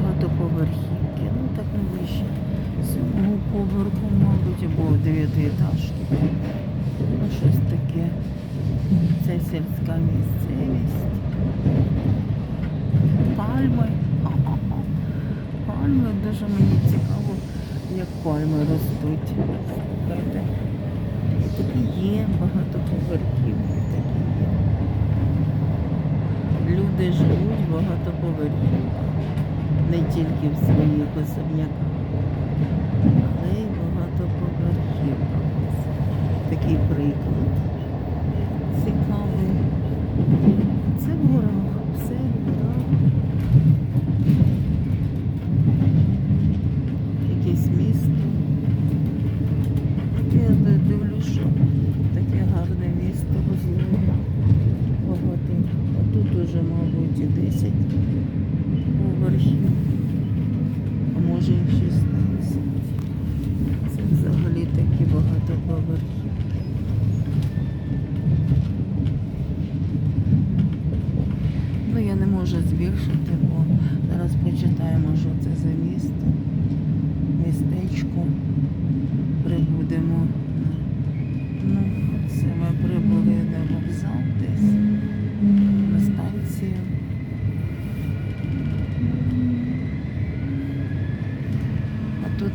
багатоповерхівки. Ну так не вище. Сьомого поверху, мабуть, або дев'ятиэтажки. Ну, щось таке. Це сільська місцевість. Пальми. Ха-ха-ха. Пальми дуже мені цікаво, як пальми ростуть. Такі є багатоповерхівки, такі є. Люди живуть в багатоповерхівках. Не тільки в своїх особняках, але й багатоповерхівках. Такий приклад. Цікавий. Це в все в горах. Якесь місто. Я д- дивлюсь, що таке гарне місто розлоге. Багато. Уже, мабуть, і 10 поверхів. А може і 16. Це взагалі такі багатоповерхівки. Ну, я не можу збільшити, бо зараз почитаємо, що це за місто.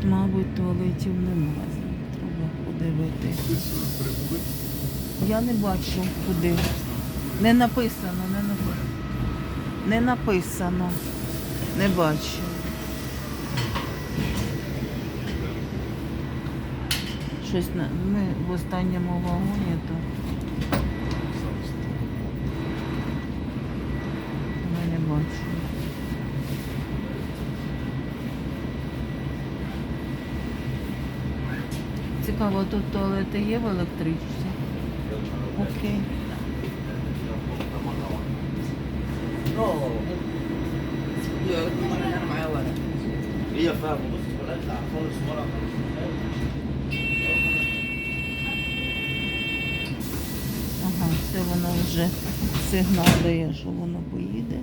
Мабуть, туалетів немає. Треба подивитись. Я не бачу куди. Не написано, не написано. Не написано. Не бачу. Щось на ми в останньому вагоні, то ми не бачимо цікаво, тут туалети є в електричці. Окей. Ага, все воно вже сигнал дає, що воно поїде.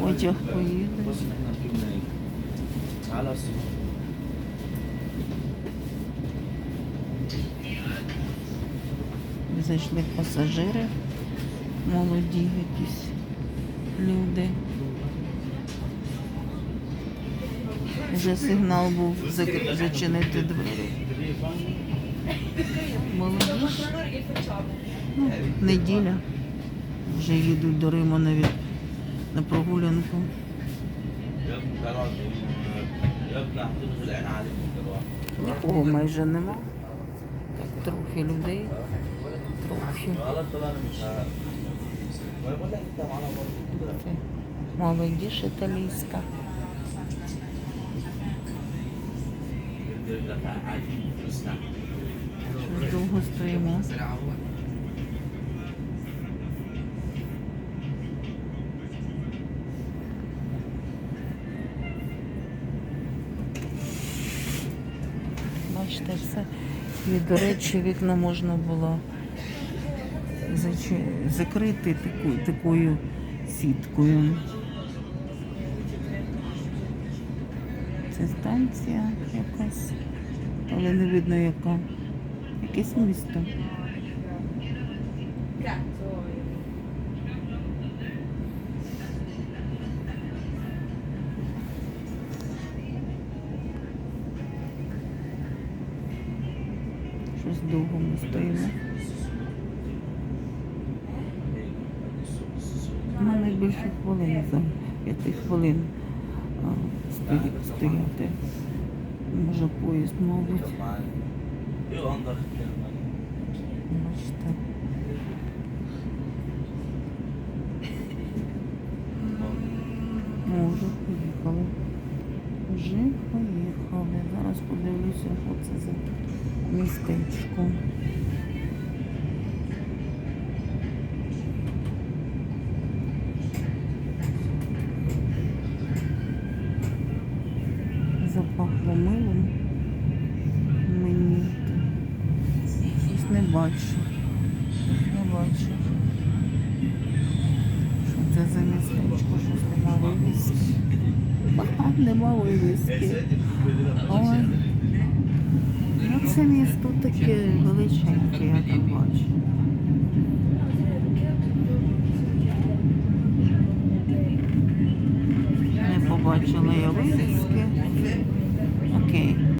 Потяг поїде. зайшли пасажири, молоді якісь люди. Вже сигнал був зачинити двері. Молоді. Ну, неділя. Вже їдуть до Риму навіть на прогулянку. Нікого майже нема. Трохи людей кофе. Молодіж італійська. Щось довго стоїмо. Бачите, все. І, до речі, вікна можна було закрити таку, такою сіткою. Це станція якась, але не видно яка. Якесь місто. Щось довго ми стоїмо. більше хвилини, за п'яти хвилин стояти. Може поїзд, мабуть. Бачите. О, поїхали. Вже поїхали. Зараз подивлюся, що це за містечко. Бачу. Не бачу. Що це за містечко? Щось нема вивіски. Нема вивіски. Ой. Ну це місто таке величеньке, я так бачу. Не побачила я вивіски.